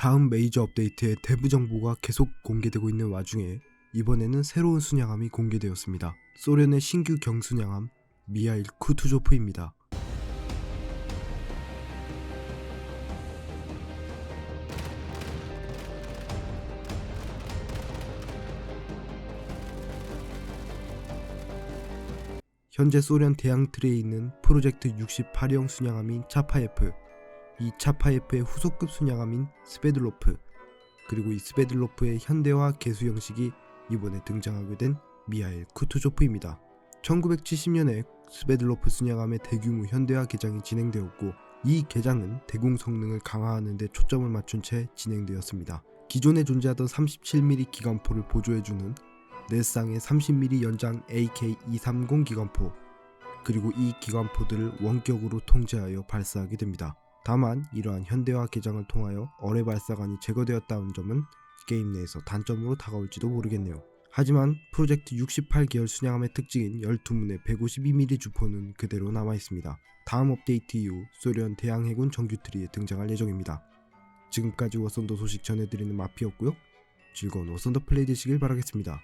다음 메이저 업데이트의 대부 정보가 계속 공개되고 있는 와중에 이번에는 새로운 순양함이 공개되었습니다. 소련의 신규 경순양함 미하일 쿠투조프입니다. 현재 소련 대양틀에 있는 프로젝트 68형 순양함인 차파예프, 이 차파예프의 후속급 순양함인 스베들로프, 그리고 이 스베들로프의 현대화 개수 형식이 이번에 등장하게 된 미하일 쿠투조프입니다. 1970년에 스베들로프 순양함의 대규모 현대화 개장이 진행되었고 이 개장은 대공 성능을 강화하는 데 초점을 맞춘 채 진행되었습니다. 기존에 존재하던 37mm 기관포를 보조해주는 넷상의 30mm 연장 AK-230 기관포 그리고 이 기관포들을 원격으로 통제하여 발사하게 됩니다. 다만 이러한 현대화 개장을 통하여 어뢰 발사관이 제거되었다는 점은 게임 내에서 단점으로 다가올지도 모르겠네요. 하지만 프로젝트 68계열 순양함의 특징인 12문의 152mm 주포는 그대로 남아 있습니다. 다음 업데이트 이후 소련 대양해군 정규트리에 등장할 예정입니다. 지금까지 워선더 소식 전해드리는 마피였고요. 즐거운 워선더 플레이 되시길 바라겠습니다.